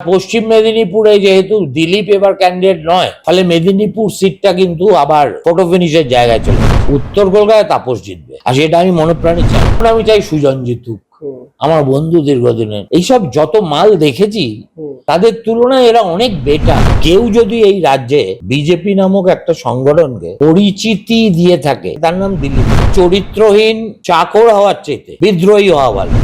পশ্চিম মেদিনীপুরে যেহেতু দিলীপ এবার ক্যান্ডিডেট নয় ফলে মেদিনীপুর সিটটা কিন্তু আবার ফটো ফিনিশের জায়গায় চলে উত্তর কলকাতায় তাপস জিতবে। আর সেটা আমি মনে চাই। আমি চাই সুজন জিতুক আমার বন্ধু দীর্ঘদিনের। এইসব যত মাল দেখেছি তাদের তুলনায় এরা অনেক বেটার কেউ যদি এই রাজ্যে বিজেপি নামক একটা সংগঠনকে পরিচিতি দিয়ে থাকে তার নাম দিলীপ। চরিত্রহীন চাকর হওয়ার চেয়ে বিদ্রোহী হওয়া ভালো।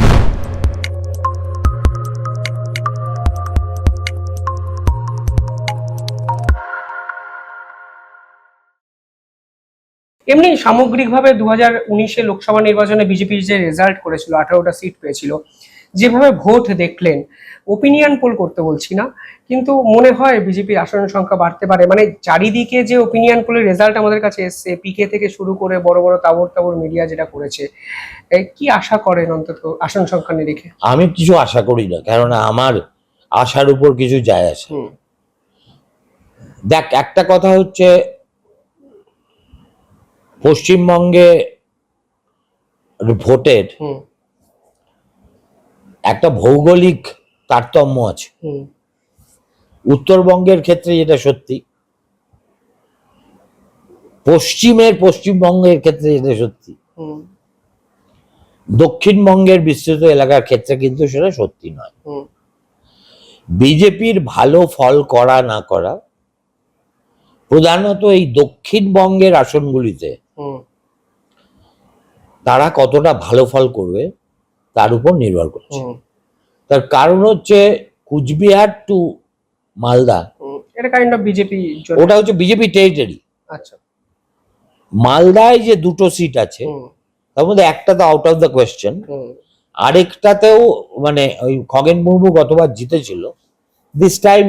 এমনি সামগ্রিকভাবে দু হাজার উনিশে লোকসভা নির্বাচনে বিজেপির যে রেজাল্ট করেছিল আঠারোটা সিট পেয়েছিল যেভাবে ভোট দেখলেন ওপিনিয়ন পোল করতে বলছি না কিন্তু মনে হয় বিজেপির আসনের সংখ্যা বাড়তে পারে। মানে চারিদিকে যে ওপিনিয়ন পোলের রেজাল্ট আমাদের কাছে এসছে পিকে থেকে শুরু করে বড় বড় তাবর তাবর মিডিয়া যেটা করেছে কি আশা করেন অন্তত আসন সংখ্যা নিরিখে? আমি কিছু আশা করি না কেননা আমার আশার উপর কিছু যায় আসে দেখ একটা কথা হচ্ছে পশ্চিমবঙ্গে ভোটের একটা ভৌগোলিক তারতম্য আছে। উত্তরবঙ্গের ক্ষেত্রে যেটা সত্যি পশ্চিমের পশ্চিমবঙ্গের ক্ষেত্রে যেটা সত্যি দক্ষিণবঙ্গের বিস্তৃত এলাকার ক্ষেত্রে কিন্তু সেটা সত্যি নয়। বিজেপির ভালো ফল করা না করা প্রধানত এই দক্ষিণবঙ্গের আসনগুলিতে তারা কতটা ভালো ফল করবে তার উপর নির্ভর করছে। তার কারণ হচ্ছে কুচবিহার টু মালদা। এটা কাইন্ড অফ বিজেপি ওটা হচ্ছে বিজেপি টেরিটরি আচ্ছা। মালদায় যে দুটো সিট আছে তার মধ্যে একটা তো আউট অফ দ্য কোয়েশ্চেন আরেকটাতেও মানে ওই খগেন মুর্মু গতবার জিতেছিল। This time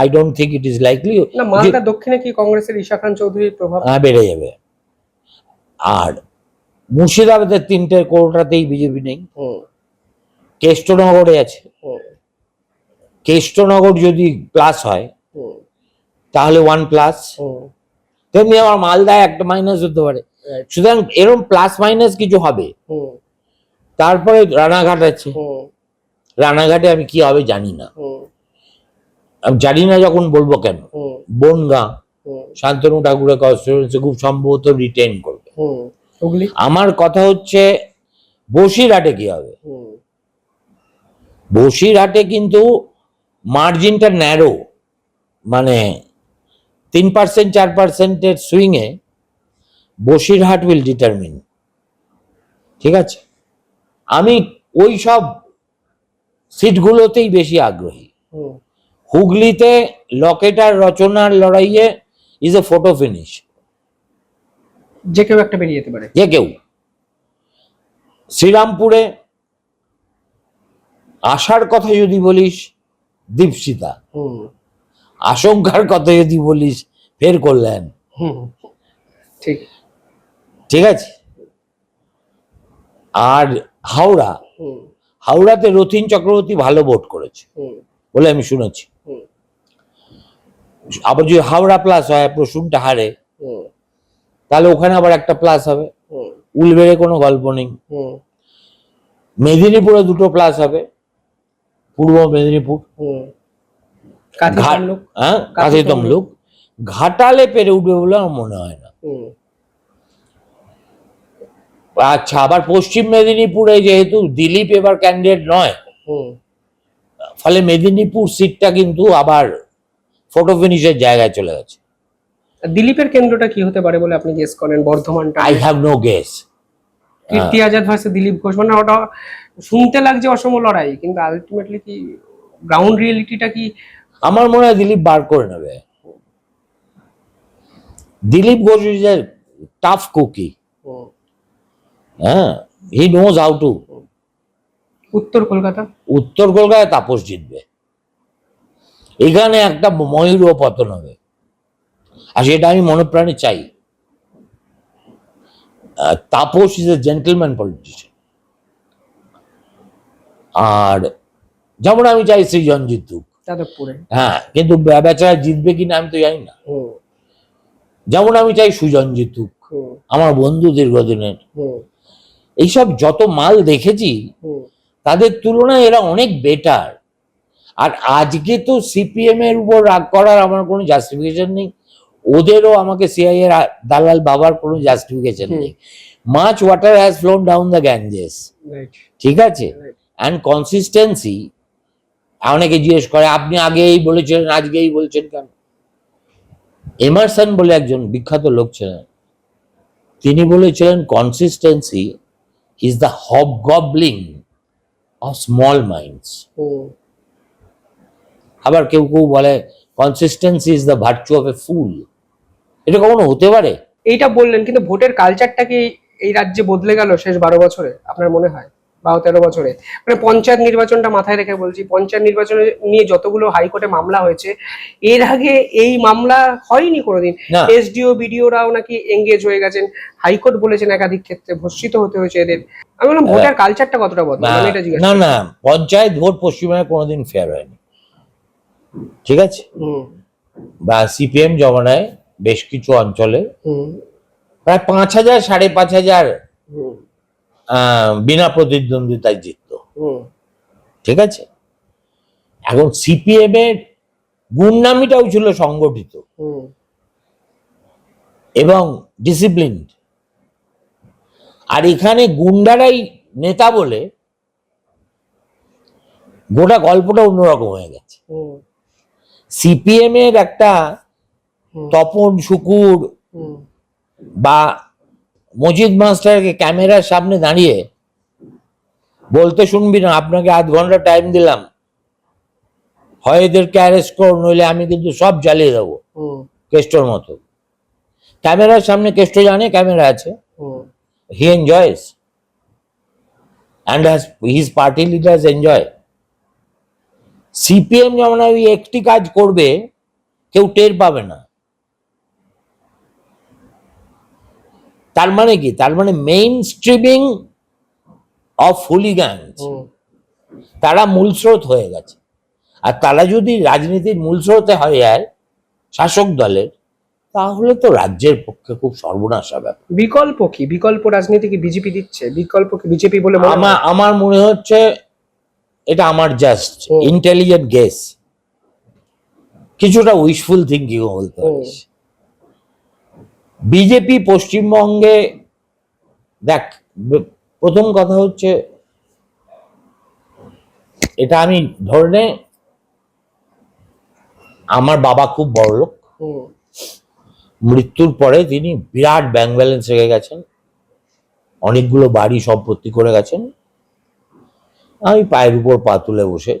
I don't think it is likely না মালদা দক্ষিণে কি কংগ্রেসের ঈশা খান চৌধুরীর প্রভাব? বেড়ে যাবে। আর মুর্শিদাবাদের তিনটে কোটাতেই বিজেপি নেই। কেষ্টনগরে আছে। কেষ্টনগর যদি প্লাস হয় তাহলে ওয়ান প্লাস তেমনি আমার মালদায় একটা মাইনাস হতে পারে। সুতরাং এরকম প্লাস মাইনাস কিছু হবে। তারপরে রানাঘাট আছে। রানাঘাটে আমি কি হবে জানি না। আমি জানি না যখন বলব কেন। বনগাঁ শান্তনু ঠাকুরের কনস্টিটিউন্সি খুব সম্ভবত রিটেন করবে। আমার কথা হচ্ছে বসিরহাটে কি হবে? বসিরহাটে কিন্তু মার্জিনটা ন্যারো মানে তিন পার্সেন্ট চার পার্সেন্টের সুইংয়ে বসিরহাট উইল ডিটারমিন ঠিক আছে? আমি ওই সব সিটগুলোতেই বেশি আগ্রহী। হুগলিতে লকেটার রচনার লড়াইয়ে ইজ এ ফটো ফিনিশ যে কেউ একটা বেরিয়ে যেতে পারে। যে কেউ। শ্রীরামপুরে আশার কথা যদি বলিস দীপসিতা হুম। আশঙ্কার কথা যদি বলিস ফের করলেন ঠিক। ঠিক আছে? আর হাওড়া। হুম। হাওড়াতে রথিন চক্রবর্তী ভালো ভোট করেছে। হুম। বলে আমি শুনেছি। হুম। আবার যদি হাওড়া প্লাস হয় প্রসূনটা হারে। তাহলে ওখানে আবার একটা প্লাস হবে। উলবেড়ে কোনো গল্প নেই। মেদিনীপুরে দুটো প্লাস হবে। পূর্ব মেদিনীপুর। কাঁথি তমলুক হ্যাঁ ঘাটালে পেরে উঠবে বলে আমার মনে হয় না। আচ্ছা আবার পশ্চিম মেদিনীপুরে যেহেতু দিলীপ এবার ক্যান্ডিডেট নয় হুম। ফলে মেদিনীপুর সিটটা কিন্তু আবার ফটো ফিনিশের জায়গায় চলে গেছে। দিলীপের কেন্দ্রটা কি হতে পারে বলে আপনি গেস করেন বর্ধমানটা? I have no guess Kirti Azad versus Dilip Ghosh মানে ওটা শুনতে লাগছে অসম লড়াই কিন্তু আলটিমেটলি কি গ্রাউন্ড রিয়েলিটিটা কি? আমার মনে হয় দিলীপ বার করে নেবে। Dilip Ghosh is a tough cookie হ্যাঁ হি নোজ হাউ টু উত্তর কলকাতা? উত্তর কলকাতায় তাপস জিতবে। এখানে একটা ময়ূর পতন হবে। আর সেটা আমি মনে চাই। Tapas is a gentleman politician আর যেমন আমি চাই সৃজন জিতুক হ্যাঁ কিন্তু বেচারা জিতবে কিনা আমি তো জানি না। যেমন আমি চাই সুজন জিতুক আমার বন্ধু দীর্ঘদিনের। এইসব যত মাল দেখেছি তাদের তুলনায় এরা অনেক বেটার আর আজকে তো সিপিএম এর উপর রাগ করার আমার কোনো জাস্টিফিকেশন নেই। ওদেরও আমাকে সিআই এর দালাল বাবার কোনো জাস্টিফিকেশন। নেই। Much water has flown down the Ganges ঠিক আছে? অ্যান্ড কনসিস্টেন্সি অনেকে জিজ্ঞেস করে আপনি আগে এই বলেছিলেন আজকে এই বলছেন কেন? এমারসন বলে একজন বিখ্যাত লোক ছিলেন। তিনি বলেছিলেন consistency is the hobgoblin of small minds আবার কেউ কেউ বলে consistency is the virtue of a fool এটা কখনো হতে পারে? এইটা বললেন কিন্তু ভোটের কালচারটা কি এই রাজ্যে বদলে গেল শেষ বারো বছরে আপনার মনে হয়? বারো তেরো বছরে। মানে পঞ্চায়েত নির্বাচনটা মাথায় রেখে বলছি পঞ্চায়েত নির্বাচনে নিয়ে যতগুলো হাইকোর্টে মামলা হয়েছে এর আগে এই মামলা হয়নি কোনোদিন। এসডিও বিডিওরাও নাকি এঙ্গেজ হয়ে গেছেন। হাইকোর্ট বলেছেন একাধিক ক্ষেত্রে ভর্ষিত হতে হয়েছে এদের। আমি বললাম ভোটার কালচারটা কতটা বদল না এটা জিজ্ঞাসা না না পঞ্চায়েত ভোট পশ্চিমবঙ্গে কোনোদিন ফেয়ার হয়নি। ঠিক আছে? বা সিপিএম জমানায় বেশ কিছু অঞ্চলে। প্রায় পাঁচ হাজার সাড়ে পাঁচ হাজার বিনা প্রতিদ্বন্দ্বিতায় জিততো। ঠিক আছে? এখন সিপিএম এর গুন্ডামিটাও ছিল সংগঠিত। এবং ডিসিপ্লিন আর এখানে গুন্ডারাই নেতা বলে গোটা গল্পটা অন্যরকম হয়ে গেছে। সিপিএম এর একটা। তপন শুকুর বা মজিদ মাস্টারকে ক্যামেরার সামনে দাঁড়িয়ে বলতে শুনবি না আপনাকে আধ ঘণ্টা টাইম দিলাম। হয় এদেরকে অ্যারেস্ট করো নইলে আমি কিন্তু সব জ্বালিয়ে দেবো কেষ্টর মতো। ক্যামেরার সামনে কেষ্ট জানে ক্যামেরা আছে। He enjoys and has his party leaders enjoy CPM যেমন ওই একটি কাজ করবে কেউ টের পাবে না। তার মানে কি? তার মানে মেইন স্ট্রিমিং অফ হুলিগানস তারা মূলস্রোত হয়ে গেছে। আর তারা যদি রাজনীতির মূলস্রোতে হয়ে যায় শাসক দলের তাহলে তো রাজ্যের পক্ষে খুব সর্বনাশা ব্যাপার। বিকল্প কি? বিকল্প রাজনীতি কি বিজেপি দিচ্ছে? বিকল্প কি বিজেপি বলে আমার আমার মনে হচ্ছে এটা আমার জাস্ট ইন্টেলিজেন্ট গেস কিছুটা উইশফুল থিঙ্কিং বলতে। পারিস। বিজেপি পশ্চিমবঙ্গে দেখ প্রথম কথা হচ্ছে এটা আমি ধরে নে, আমার বাবা খুব বড় লোক। মৃত্যুর পরে তিনি বিরাট ব্যাংক ব্যালেন্স রেখে গেছেন। অনেকগুলো বাড়ি সম্পত্তি করে গেছেন। আমি পায়ের উপর পা তুলে বসে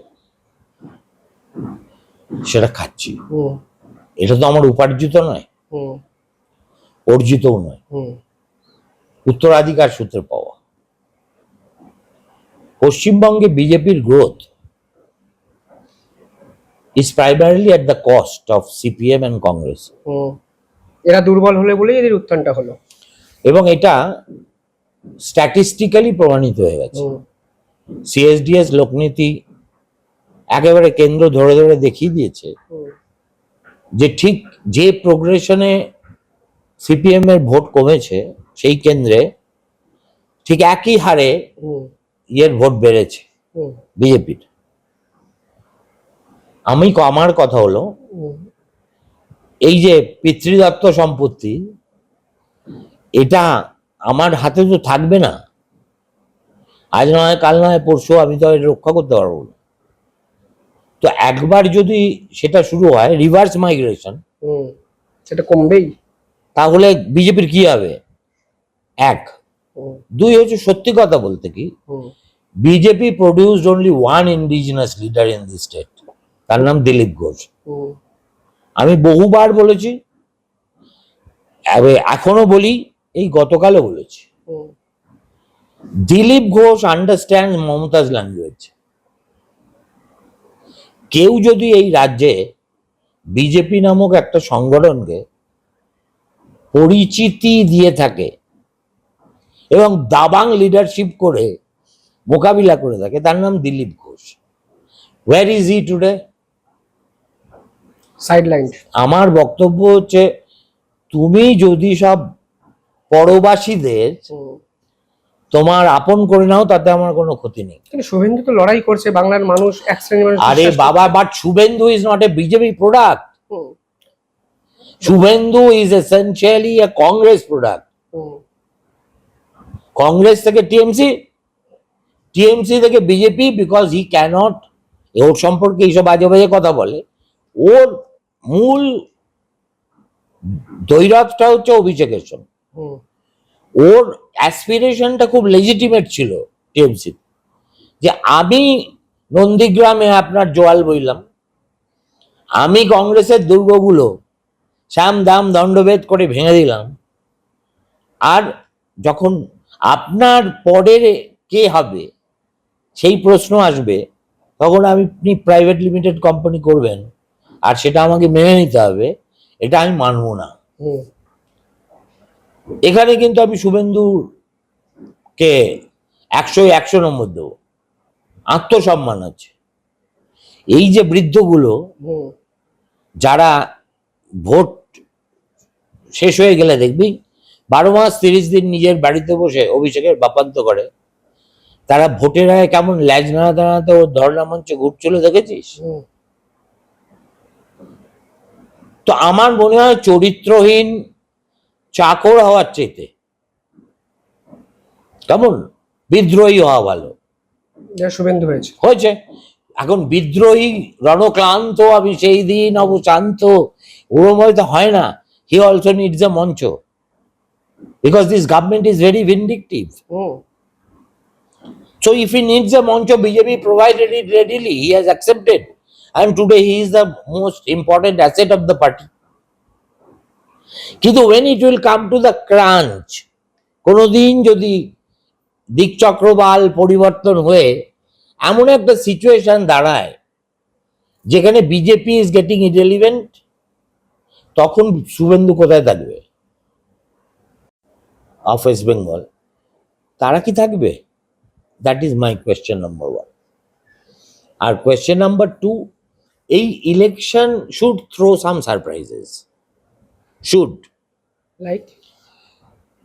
সেটা খাচ্ছি। এটা তো আমার উপার্জিত নয়। অর্জিতও নয়। উত্তরাধিকার সূত্রে পাওয়া। পশ্চিমবঙ্গে বিজেপির growth is primarily at the cost of CPM and Congress এরা দুর্বল হলে বলেই এদের উত্থানটা হলো। এবং এটা স্ট্যাটিস্টিক্যালি প্রমাণিত হয়ে গেছে। সিএসডিএস লোকনীতি একেবারে কেন্দ্র ধরে ধরে দেখিয়ে দিয়েছে যে ঠিক যে প্রোগ্রেশনে সিপিএম এর ভোট কমেছে সেই কেন্দ্রে ঠিক একই হারে ইয়ের ভোট বেড়েছে বিজেপির। আমি আমার কথা হলো এই যে পিতৃদত্ত সম্পত্তি এটা আমার হাতে তো থাকবে না। আজ নয় কাল নয় পরশু আমি তো এটা রক্ষা করতে পারব না। তো একবার যদি সেটা শুরু হয় রিভার্স মাইগ্রেশন সেটা কমবেই। তাহলে বিজেপির কি হবে? এক। দুই হচ্ছে সত্যি কথা বলতে কি BJP produced only one indigenous leader in the state তার নাম দিলীপ ঘোষ। আমি বহুবার বলেছি এখনও বলি এই গতকালও বলেছি। দিলীপ ঘোষ আন্ডারস্ট্যান্ড মমতাজ ল্যাঙ্গুয়েজ কেউ যদি এই রাজ্যে বিজেপি নামক একটা সংগঠনকে পরিচিতি দিয়ে থাকে এবং দাবাং লিডারশিপ করে মোকাবিলা করে থাকে। তার নাম Dilip Ghosh. Where is he today sideline আমার বক্তব্য হচ্ছে তুমি যদি সব পরবাসীদের তোমার আপন করে নাও তাতে আমার কোনো ক্ষতি নেই। শুভেন্দু তো লড়াই করছে বাংলার মানুষ এক শ্রেণির আরে বাবা but Suvendu is not a BJP product Suvendu is essentially a Congress product Congress থেকে টিএমসি টিএমসি থেকে বিজেপি বিকজ হি ক্যানট ওর সম্পর্কে এইসব বাজে বাজে কথা বলে। ওর মূল দৈরথটা হচ্ছে অভিষেকের সঙ্গে। ওর অ্যাসপিরেশনটা খুব লেজিটিমেট ছিল টিএমসি যে আমি নন্দীগ্রামে আপনার জোয়াল বইলাম আমি কংগ্রেসের দুর্গগুলো সাম দাম দণ্ডভেদ করে ভেঙে দিলাম। আর যখন আপনার পরের কে হবে সেই প্রশ্ন আসবে তখন আপনি প্রাইভেট লিমিটেড কোম্পানি করবেন আর সেটা আমাকে মেনে নিতে হবে এটা আমি মানব না। এখানে কিন্তু আমি শুভেন্দুকে একশো একশো নম্বর দেবো। আত্মসম্মান আছে। এই যে বৃদ্ধগুলো যারা ভোট শেষ হয়ে গেলে দেখবি বারো মাস তিরিশ দিন নিজের বাড়িতে বসে অভিষেকের বাপান্ত করে। তারা ভোটের আগে কেমন ল্যাজ নাড়াতে নাড়াতে ওর ধর্ণা মঞ্চে ঘুরছিল দেখেছিস? তো আমার মনে হয় চরিত্রহীন চাকর হওয়ার চেয়েতে কেমন বিদ্রোহী হওয়া ভালো। শুভেন্দু হয়েছে। হয়েছে। এখন বিদ্রোহী রণক্লান্ত আমি সেই দিন অবশান্ত ওরম হয়তো হয় না। হি also needs a মঞ্চ because this government is very vindictive. Hmm, So if he needs a Moncho, BJP provided it readily. He has accepted. And today he is the most important asset of the party. কিন্তু when it will come to the crunch, কোনোদিন যদি দিকচক্রবাল পরিবর্তন হয়ে এমন একটা situation দাঁড়ায় যেখানে BJP is getting irrelevant তখন শুভেন্দু কোথায় থাকবে? অফ ওয়েস্ট বেঙ্গল তারা কি থাকবে? That is my question number one R question number two এই election should throw some surprises should like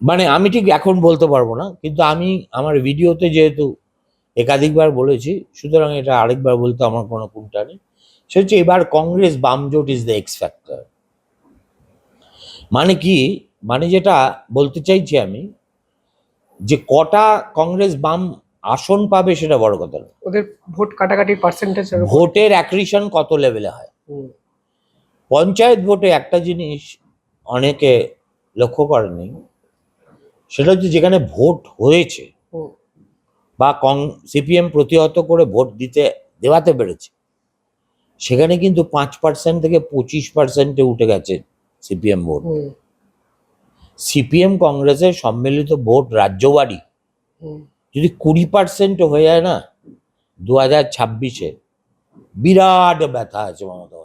মানে আমি ঠিক এখন বলতে পারব না কিন্তু আমি আমার ভিডিওতে যেহেতু একাধিকবার বলেছি সুতরাং এটা আরেকবার বলতে আমার কোনো কোনটা নেই। সে হচ্ছে এবার কংগ্রেস বামজোট ইজ দ্য এক্স ফ্যাক্টর মানে কি? মানে যেটা বলতে চাইছি আমি যে কটা কংগ্রেস বাম আসন পাবে সেটা বড় কথা না ওদের ভোট কাটাকাটির পার্সেন্টেজ ভোটের অ্যাক্রিশন কত লেভেলে হয়? পঞ্চায়েত ভোটে একটা জিনিস অনেকে লক্ষ্য করেনি সেটা হচ্ছে যেখানে ভোট হয়েছে বা কং সিপিএম প্রতিহত করে ভোট দিতে দেওয়াতে পেরেছে সেখানে কিন্তু পাঁচ পার্সেন্ট থেকে পঁচিশ পার্সেন্টে উঠে গেছে সিপিএম ভোট। সিপিএম কংগ্রেসের সম্মিলিত ভোট রাজ্যবাড়ি। যদি কুড়ি পার্সেন্ট হয়ে যায় না দু হাজার ছাব্বিশে বিরাট ব্যথা আছে মমতা